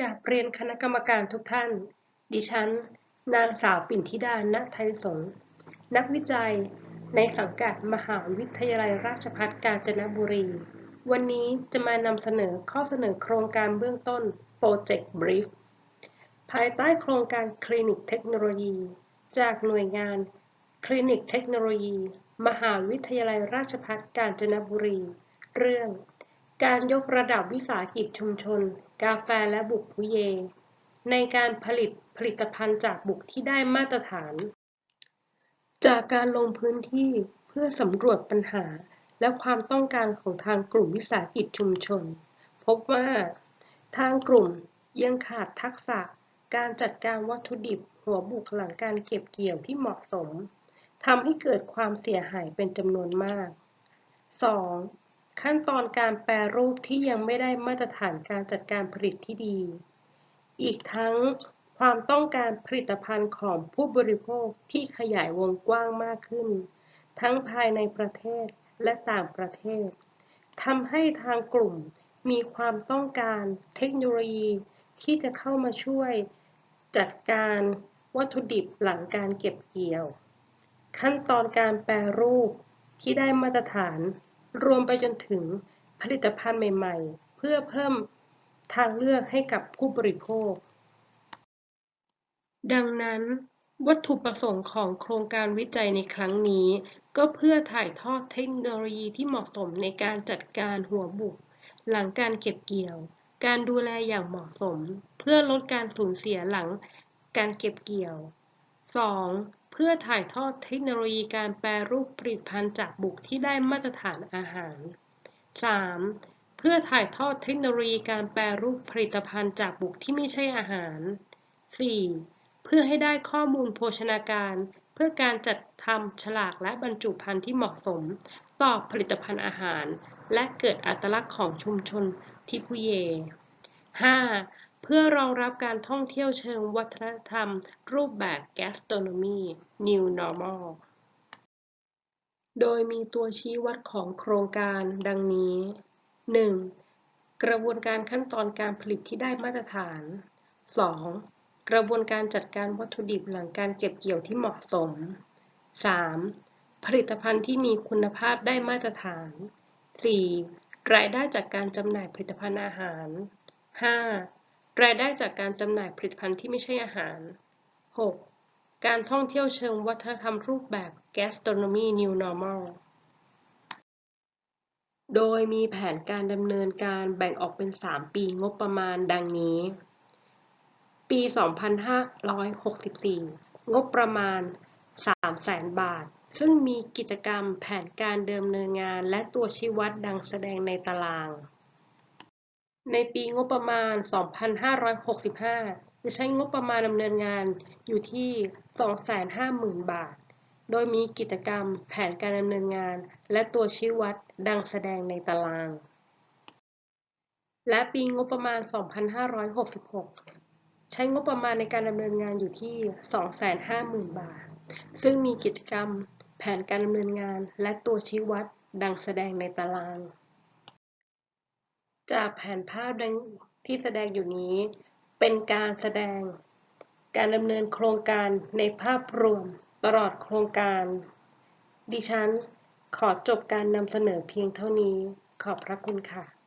กราบเรียนคณะกรรมการทุกท่าน ดิฉัน นางสาวปิ่นธิดา ณ ไทยสงฆ์นักวิจัย ในสังกัดมหาวิทยาลัยราชภัฏกาญจนบุรี วันนี้จะมานำเสนอข้อเสนอโครงการเบื้องต้น Project Brief ภายใต้โครงการคลินิกเทคโนโลยี จากหน่วยงาน คลินิกเทคโนโลยี มหาวิทยาลัยราชภัฏกาญจนบุรี เรื่อง การยกระดับวิสาหกิจชุมชน กาแฟและบุกพุเย ในการผลิตผลิตภัณฑ์จากบุกที่ได้มาตรฐาน จากการลงพื้นที่เพื่อสำรวจปัญหา และความต้องการของทางกลุ่มวิสาหกิจชุมชน พบว่า ทางกลุ่มยังขาดทักษะการจัดการวัตถุดิบหัวบุกหลังการเก็บเกี่ยวที่เหมาะสมทำให้เกิดความเสียหายเป็นจำนวนมาก 2. ขั้นตอนการแปรรูปที่ยังไม่ได้มาตรฐานการจัดการผลิตที่ดี อีกทั้งความต้องการผลิตภัณฑ์ของผู้บริโภคที่ขยายวงกว้างมากขึ้น ทั้งภายในประเทศและต่างประเทศทำให้ทางกลุ่มมีความต้องการเทคโนโลยี ที่จะเข้ามาช่วยจัดการวัตถุดิบหลังการเก็บเกี่ยว ขั้นตอนการแปรรูปที่ได้มาตรฐาน รวมไปจนถึงผลิตภัณฑ์ใหม่ ๆ เพื่อเพิ่มทางเลือกให้กับผู้บริโภค ดังนั้น วัตถุประสงค์ของโครงการวิจัยในครั้งนี้ ก็เพื่อถ่ายทอดเทคโนโลยีที่เหมาะสมในการจัดการหัวบุก หลังการเก็บเกี่ยว การดูแลอย่างเหมาะสม เพื่อลดการสูญเสียหลังการเก็บเกี่ยว 2. เพื่อถ่ายทอดเทคโนโลยีการแปรรูปผลิตภัณฑ์จากบุกที่ได้มาตรฐานอาหาร 3. เพื่อถ่ายทอดเทคโนโลยีการแปรรูปผลิตภัณฑ์จากบุกที่ไม่ใช่อาหาร 4. เพื่อให้ได้ข้อมูลโภชนาการ เพื่อการจัดทำฉลากและบรรจุภัณฑ์ที่เหมาะสม ต่อผลิตภัณฑ์อาหาร และเกิดอัตลักษณ์ของชุมชนทิพุเย 5. เพื่อรองรับการท่องเที่ยวเชิงวัฒนธรรม รูปแบบ gastronomy new normal โดยมีตัวชี้วัดของโครงการดังนี้ 1. กระบวนการขั้นตอนการผลิตที่ได้มาตรฐาน 2. กระบวนการจัดการวัตถุดิบหลังการเก็บเกี่ยวที่เหมาะสม 3. ผลิตภัณฑ์ที่มีคุณภาพได้มาตรฐาน 4. รายได้จากการจำหน่ายผลิตภัณฑ์อาหาร 5. รายได้จากการจำหน่ายผลิตภัณฑ์ที่ไม่ใช่อาหาร 6. การท่องเที่ยวเชิงวัฒนธรรมรูปแบบ gastronomy new normal โดยมีแผนการดำเนินการแบ่งออกเป็น 3 ปีงบประมาณดังนี้ ปี 2564 งบประมาณ 300,000 บาท ซึ่งมีกิจกรรมแผนการดำเนินงานและตัวชี้วัดดังแสดงในตาราง ในปีงบประมาณ 2565 จะใช้งบประมาณดำเนินงานอยู่ที่ 250,000 บาท โดยมีกิจกรรมแผนการดำเนินงาน และตัวชี้วัดดังแสดงในตาราง และปีงบประมาณ 2566 ใช้งบประมาณในการดำเนินงานอยู่ที่ 250,000 บาท ซึ่งมีกิจกรรมแผนการดำเนินงาน และตัวชี้วัดดังแสดงในตาราง จากแผนภาพดังที่แสดงอยู่นี้ เป็นการแสดง การดำเนินโครงการในภาพรวมตลอดโครงการ ดิฉันขอจบการนำเสนอเพียงเท่านี้ ขอบพระคุณค่ะ